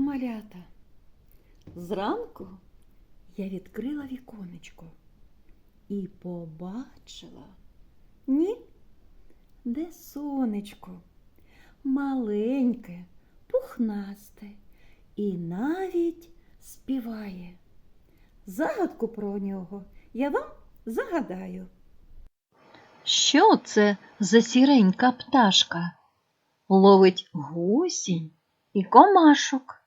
малята. Зранку я відкрила віконечко і побачила. Ні, де сонечко, маленьке, пухнасте і навіть співає. Загадку про нього я вам загадаю. Що це за сіренька пташка? Ловить гусінь і комашок.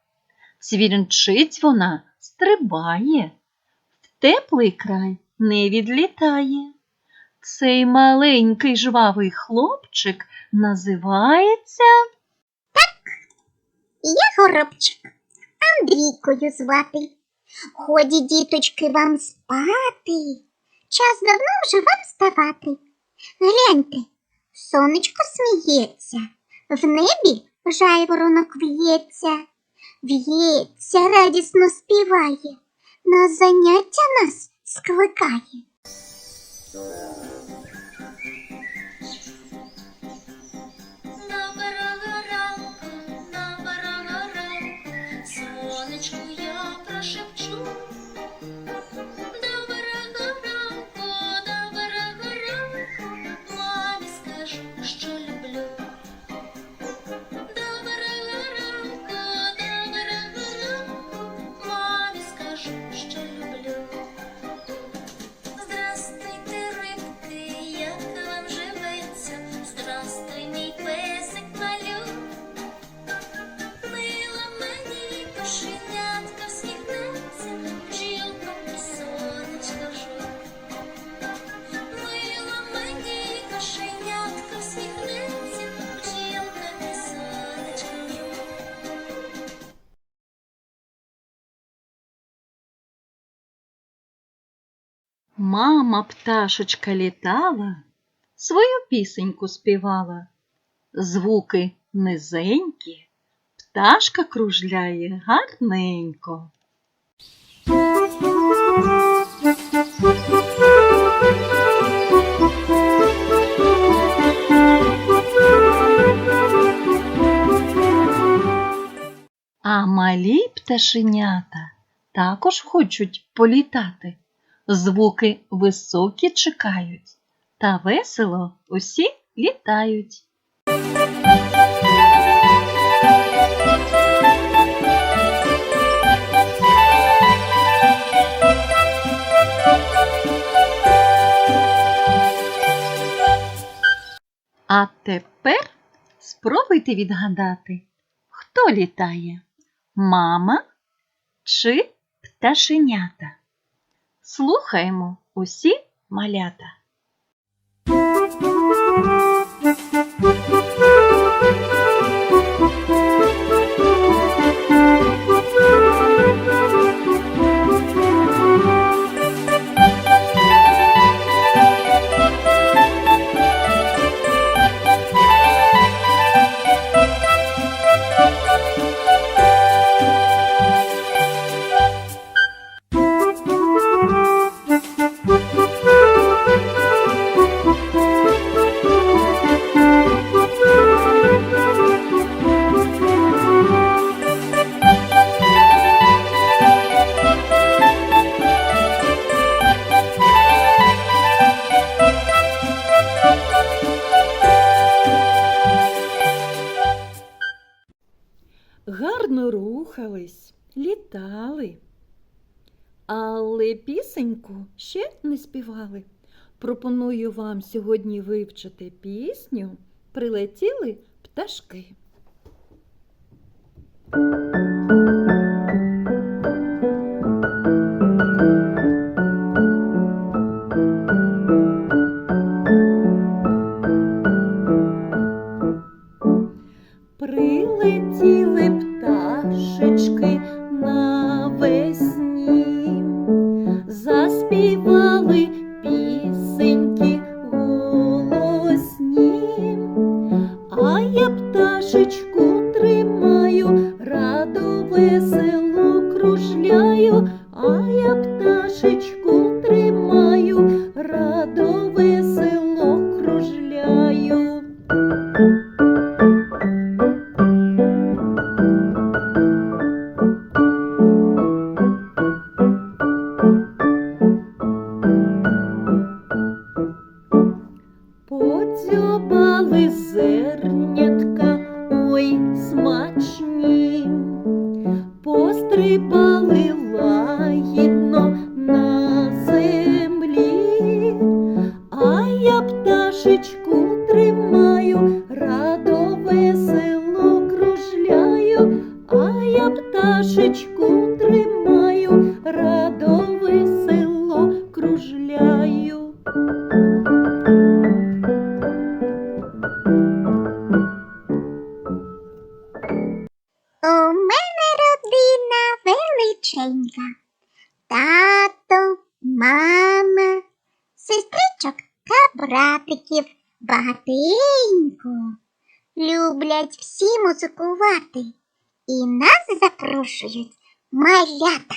Цвірінчить вона стрибає, в теплий край не відлітає. Цей маленький жвавий хлопчик називається Так, Я горобчик, Андрійкою звати. Ході, діточки, вам спати. Час давно вже вам вставати. Гляньте, сонечко сміється, в небі жайворонок в'ється, в'ється, радісно співає, на заняття нас скликає. Сонечку я прошепчу. Мама пташечка літала, свою пісеньку співала. Звуки низенькі, пташка кружляє гарненько. А малі пташенята також хочуть політати. Звуки високі чекають, та весело усі літають. А тепер спробуйте відгадати, хто літає? Мама чи пташенята? Слухаємо усі малята. Літали. Але пісеньку ще не співали. Пропоную вам сьогодні вивчити пісню Прилетіли пташки. мама, сестричок та братиків багатенько. Люблять всі музикувати і нас запрошують малята.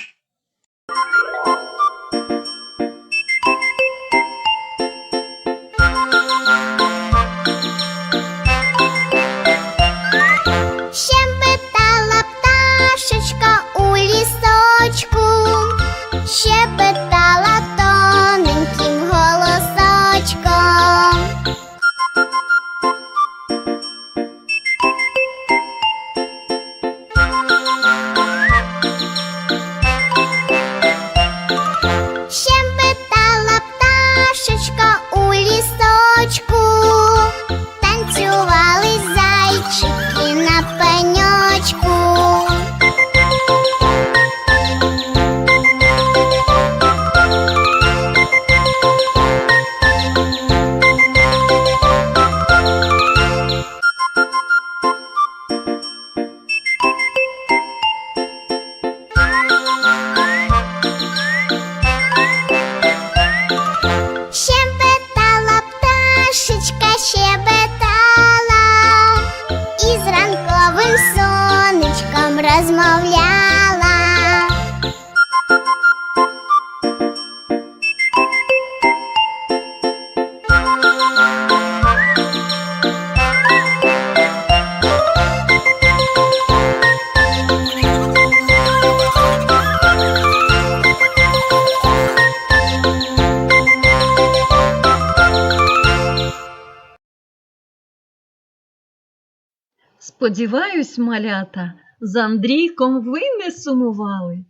Сподіваюсь, малята, з Андрійком ви не сумували.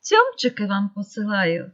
Цьомчики вам посилаю.